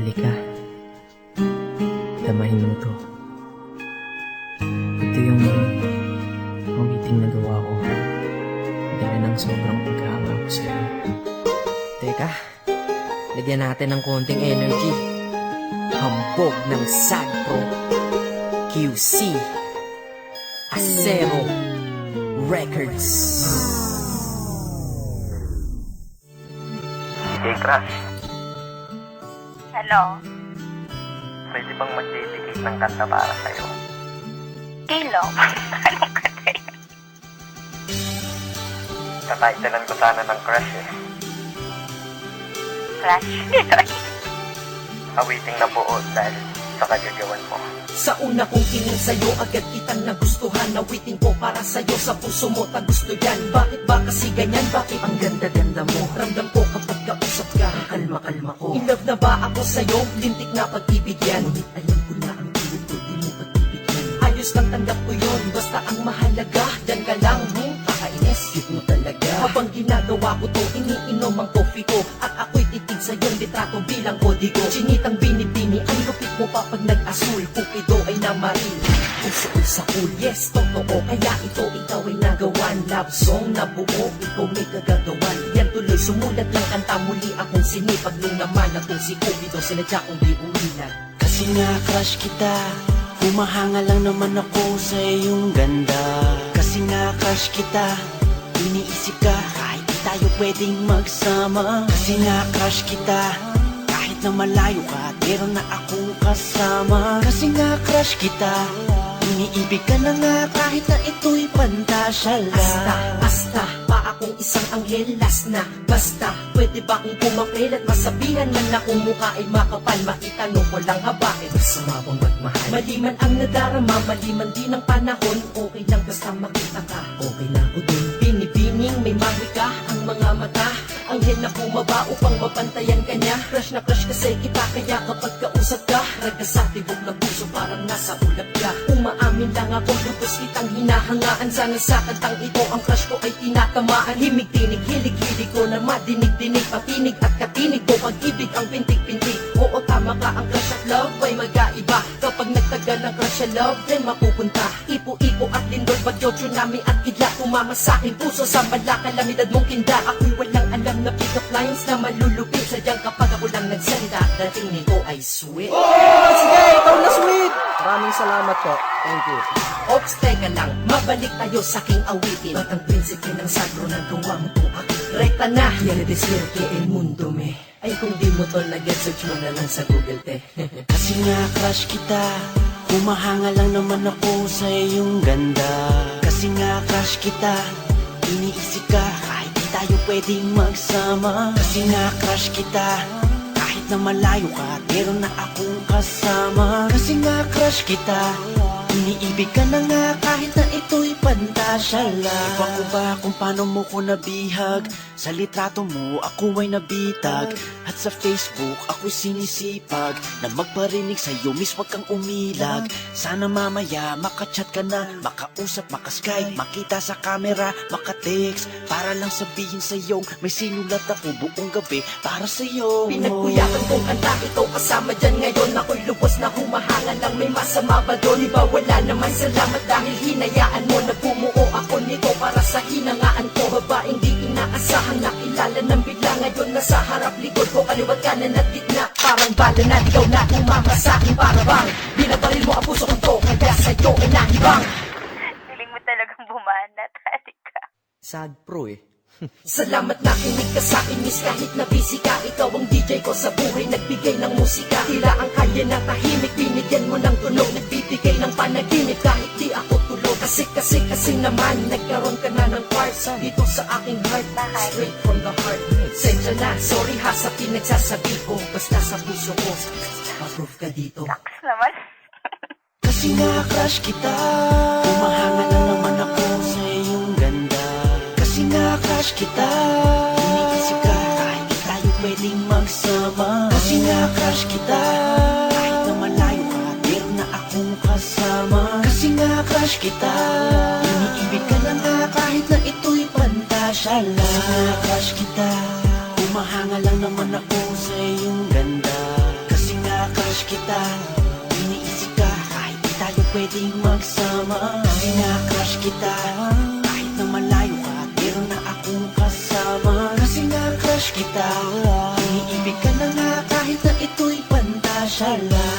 Halika. Damahin mo to. Ito yung awiting na gawa ko. Dahil ng sobrang pagkahanga ko sa'yo. Teka, lagyan natin ng konting energy. Hambog ng Sagpro. QC. Acero. Records. Hey, Crush. Hello? Pwede bang mag-dedicate ng kanta para sa'yo? Kilo? Anong kanta yun? Tatitlean ko sana ng Crush eh. Flash? Awiting na buo dahil sa kagagawan mo. Sa una kong tingin sa'yo, agad kitang nagustuhan Nawitin ko para sa'yo, sa puso mo ta gusto yan Bakit ba kasi ganyan? Bakit ang ganda-ganda mo? Ramdam ko kapag kausap ka, kalma-kalma ko. In love na ba ako sa'yo? Lintik na pag-ibig yan Ngunit alam ko na ang pilit ko, di mo pagbibigyan Ayos lang tanggap ko yun, basta ang mahalaga. Diyan ka lang, hmm, kakainis, cute mo talaga. Habang ginagawa ko to, iniinom ang coffee ko. At ako'y titig sa iyong litrato bilang kodigo Chinitang binibini, ang lupit mo pa pag nag-asul. Kupido ay namaril Puso'y sa cool, yes, totoo. Kaya ito ikaw ay nagawan. Love song na buo, ikaw may kagagawan. Yan tuloy, sumulat ng kanta muli akong sinipag Nung naman akong si Cupido, sinadya kong di umilag. Kasi nga crush kita Humahanga lang naman ako sa iyong ganda. Kasi nga crush kita Iniisip ka kahit di tayo pwedeng magsama. Kasi nga crush kita Kahit na malayo ka Meron na akong kasama. Kasi nga crush kita Iniibig ka na nga kahit na ito'y pantasya lang Basta, basta, pa akong isang anghel last na. Basta, pwede ba akong pumapel at masabihan man na kung mukha ay makapal Makitanong ko lang habain Masama bang magmahal? Mali man ang nadarama, mali man din ang panahon Okay lang basta makita ka, okay na ako dun Binibining may mawi ka, ang mga mata. Anghel na bumaba upang mapantayan ka niya Crush na crush kasi kita kaya kapag kausap ka Raga sa tibok ng puso parang nasa ulap ka. Umaamin lang ako lubos kitang hinahangaan. Sana sa kantang ito ang crush ko ay tinatamaan. Himig tinig, hilig hilig ko na madinig-dinig Patinig at katinig ko pag-ibig ang pintig-pintig Oo tama ka ang crush at love ay magkaiba. Kapag nagtagal ang crush at love then mapupunta. Ipo-ipo at lindol bagyo tsunami at kidla Tumama sa aking puso sa malakalamidad mong kinda. Ako'y walang alam na pick-up lines na malulupit Sadyang kapag ako lang nagsanda Dating nito ay sweet. Sige, ikaw na sweet! Maraming salamat po. Thank you. Ops, teka lang, mabalik tayo sa aking awitin. Ba't ang prinsipe ng sagro ng gawa mo to. Akin Rekta na, yan desierto el mundo me. Ay kung di mo to nag-get, search mo na lang sa Google te. Kasi nga crush kita. Humahanga lang naman ako sa iyong ganda. Kasi nga crush kita. Iniisip ka pwedeng magsama. Kasi nga crush kita Kahit na malayo ka Meron na akong kasama. Kasi nga crush kita Iniibig ka na nga kahit na lang Iba ko ba kung paano mo ko nabihag? Sa litrato mo ako ay nabitag. At sa Facebook ako'y sinisipag Na magparinig sa'yo miss wag kang umilag. Sana mamaya makachat ka na Makausap, makaskype, makita sa camera Makatext Para lang sabihin sa'yo May sinulat ako buong gabi para sa'yo. Pinagkuyakan kong kanta, ikaw kasama dyan ngayon. Ako'y lubos na humahanga lang, may masama ba doon? Iba wala naman salamat dahil hinayaan mo Nagbumuo ako nito para sa hinangaan ko. Babaeng di inaasahang nakilala ng bigla Ngayon nasa harap likod ko, kaliwat kanan at gitna Parang bala na ikaw na umama sa akin para bang Binabaril mo ang puso kong to, kaya sa'yo ay nahibang. Feeling mo talagang bumanat. Halika. Sad pro eh. Salamat na kinig ka sa akin, miss. Kahit na busy ka Ikaw ang DJ ko sa buhay, nagbigay ng musika Tila ang kalye na tahimik, binigyan mo ng tunog Nagbibigay ng panaginip. Kahit di ako Kasi kasi kasi naman, nagkaroon ka na ng parts Dito sa aking heart, straight from the heart. Sensya na, sorry ha sa pinagsasabi ko. Basta sa puso ko, approve ka dito. Naman. Kasi nga crush kita. Humahanga lang naman ako sa iyong ganda. Kasi nga crush kita. Iniisip ka kahit tayo pwedeng magsama. Kasi nga crush kita kita. Iniibig ka na nga kahit na ito'y pantasya lang. Kasi nga crush kita. Humahanga lang naman ako sa iyong ganda. Kasi crush kita. Iniisip ka kahit di tayo pwedeng magsama. Kasi nga crush kita. Kahit na malayo ka Meron na akong kasama. Kasi nga crush kita. Iniibig ka na nga kahit na ito'y pantasya lang